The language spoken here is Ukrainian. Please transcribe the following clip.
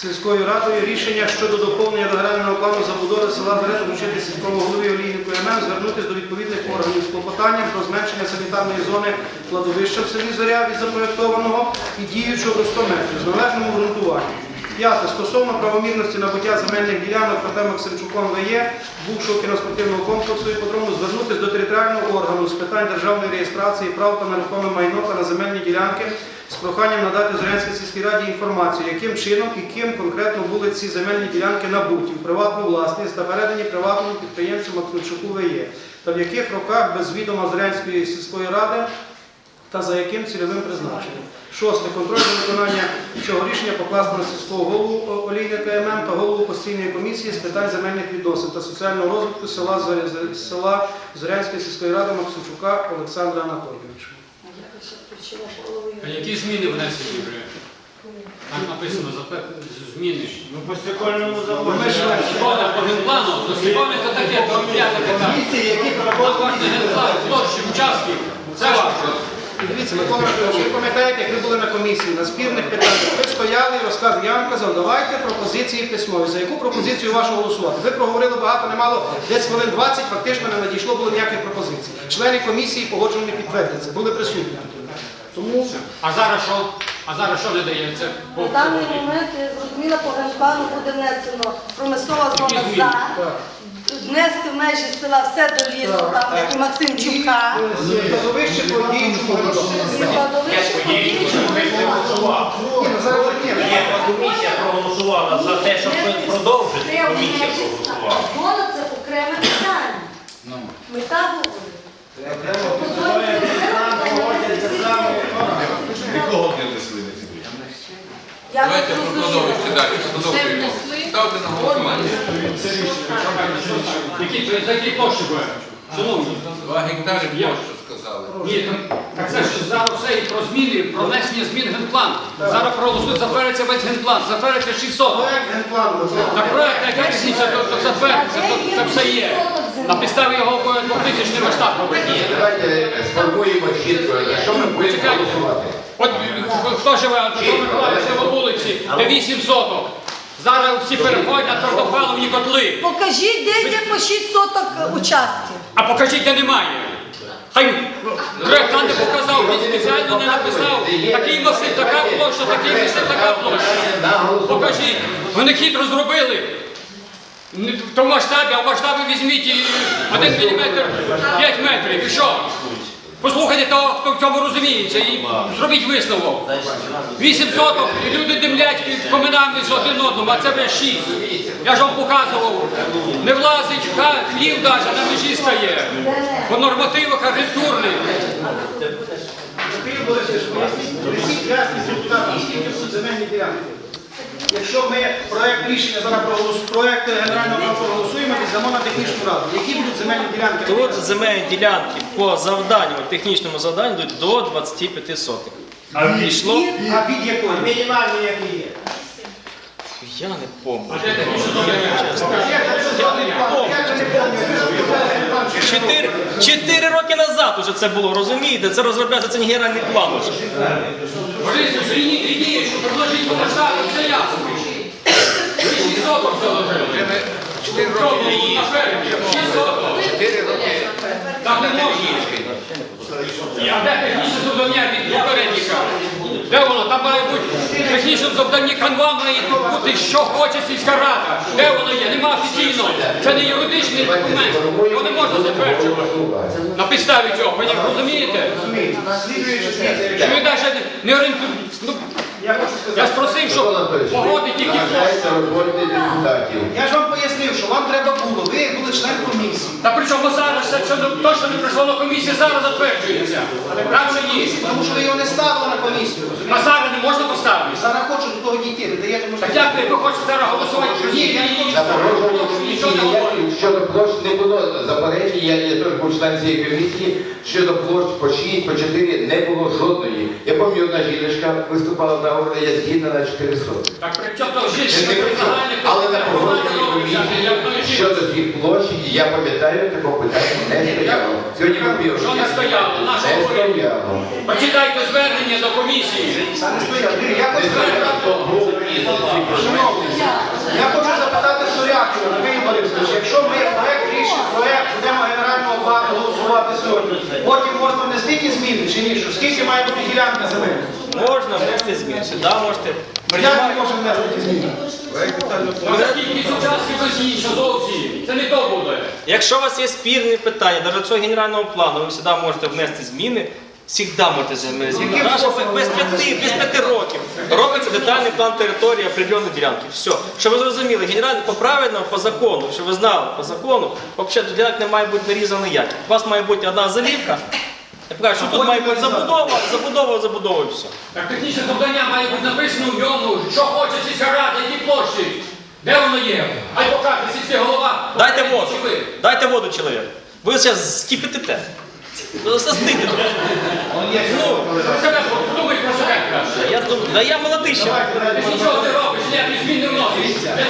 сільською радою рішення щодо доповнення до генерального плану забудови села Зарет вручити сільському голові олійнику ММ звернутися до відповідних органів з клопотанням про зменшення санітарної зони кладовища в селі Зоря від запроєктованого і діючого до 100 метрів з належним обґрунтуванням. П'яте. Стосовно правомірності набуття земельних ділянок ПТ Максимчуком ВЄ, бувшого кіноспортивного комплексу і іподрому, звернутися до територіального органу з питань державної реєстрації прав та нерухоме майно та на земельні ділянки з проханням надати Зорянській сільській раді інформацію, яким чином і ким конкретно були ці земельні ділянки набуті в приватну власність та передані приватному підприємцю Максимчуку ВЄ, та в яких роках без відома Зорянської сільської ради та за яким цільовим призначенням. Шосте. Контроль за виконання цього рішення покласти на сільського голову Олійника ММ та голову постійної комісії з питань земельних відносин та соціального розвитку села, Зоря- Зоря- села Зорянської сільської ради Максимчука Олександра Анатолійовича. А які зміни внесені вже? Так написано за зміни. Ну, по стекольному Ми заводу. ж Шкода по генплану, то таке, то п'яте питання. Комісії, які А проходять кожен генплан, площі, участків, це ваше. І Дивіться, Микола ви пам'ятаєте, як ви були на комісії на спірних питаннях, ви стояли і розказували, я вам казав, давайте пропозиції письмові. За яку пропозицію вашу голосувати? Ви проговорили багато, немало, десь хвилин 20, фактично не надійшло було ніяких пропозицій. Члени комісії погоджено не підтвердяться, були присутні. Тому А зараз що? А зараз що не дається? На даний момент зрозуміло, по генплану буде внесено промислова зона за. Внести в межі села все до лісу, там як і Максимчука. Кладовище по І кладовище по діючому генплану. Ні, ну зараз ні. Є комісія проголосувала за те, щоб продовжити. Треба в Комісія межі проголосувала. Зона це окреме питання. Мета говорить. Нікого не внесли на не Давайте про кладовище далі. Продовжуємо. Ставте на голосування. Які, за які площі буде? Шановні. Два гектари площу сказали. Ні, так- так це ж зараз все і про зміни, про внесення змін в генплан. Зараз проголосують, затвердиться весь генплан, затвердиться 600. Проект генплану. Так проект, яка різниця, то, то затвердиться, то це все є. На підставі його 2000 масштаб робити. Давайте е, сформуємо чітко, що ми будемо Чекайте. голосувати. От хто живе на Петро Миколаївича на вулиці, де 8 соток. Зараз всі переходять на твердопаливні котли. Покажіть, де є по 6 соток участків. А покажіть, де немає. Хай проєктант не показав, він спеціально не написав. Такий масив, така площа, такий масив, така площа. Покажіть. Вони хитро зробили. Не В тому масштабі, а в масштабі візьміть і один міліметр 5 метрів. І що? Послухайте того, хто в цьому розуміється, і зробіть висновок. Вісім соток, і люди димлять під коминами з один одному, а це вже шість. Я ж вам показував. Не влазить хлів навіть, на межі стає. По нормативах агентурних. Поясніть, депутатам, скільки будуть земельні ділянки. Якщо ми проект рішення зараз проголосуємо, проект генерального плану проголосуємо, віддамо на технічну раду. Які будуть земельні ділянки? Тут земельні ділянки по завданню, технічному завданню йдуть до 25 сотих. А від Пішло, А від якої? Мінімальні які є. я не пам'ятаю. Я вже не пам'ятаю. Чотири, чотири уже це було, розумієте? Це розробляється, це не генеральний план уже. Борису, зрініть ідею, що предложіть по масштабу, це ясно. Ви 6 соток заложили. Вже ми 4 Що роки було на фермі? 6 соток. 4 роки. Так не можна. А де технічне завдання від попередника? Де воно? Там має бути технічне завдання канва має бути, що хоче сільська рада. Де воно є? Нема офіційного. Це не юридичний документ. Його не можна затверджувати. На підставі цього, ви розумієте? Що ви навіть не орієнтуєте. Я хочу я сказати. ж просив, щоб тільки. Вважається роботи депутатів. Я ж вам пояснив, що вам треба було, ви були член комісії. Та при чому зараз це що не- точно не прийшло на комісію, зараз затверджується. Раніше ні. Тому що ви його не ставили на комісію. На зараз не можна поставити. Зараз хочу до того дійти, не даєте Так можливість. як ви, ви хочете зараз голосувати? Ні, я не хочу. Нічого не говорю. щодо площ не було заперечень, я, я теж був член цієї комісії, щодо площ по 6, по 4 не було жодної. Я пам'ятаю, одна жіночка виступала на говорила, я згідна на 4 соти. Так при чому то Не загальних Але на питаннях? комісії щодо цих площ, я пам'ятаю, такого питання не стояло. Сьогодні ми пів. Що не стояло? Наше Не стояло. Почитайте звернення до комісії. Не. Я Спочатку вибори, якщо ми проект рішення, проект будемо генерального плану голосувати сьогодні, потім можна внести ті зміни чи ні, що скільки має бути ділянка земель? Можна внести зміни, да, можете. Ну, як ми можемо внести зміни? Це не то буде. Якщо у вас є спірні питання, навіть цього генерального плану, ви завжди можете внести зміни. Всігда можете зміни. Яким без п'яти, без п'яти років робиться детальний план території определеної ділянки. Все. Щоб ви зрозуміли, генеральний по правильному, по закону, щоб ви знали по закону, взагалі ділянок не має бути нарізано ніяк. У вас має бути одна залівка. Я кажу, що тут має бути забудова, забудова, забудова і все. Так технічне завдання має бути написано в ньому, що хоче сільська рада, які площі. Де воно є? Хай покаже сільський голова. Дайте воду. Дайте воду чоловік. Ви зараз скипятите. Ну, Застигнете. Ну, Про себе подумай про себе краще. я думаю, да я молодий ще. Ти нічого не робиш, змін не вносиш. Де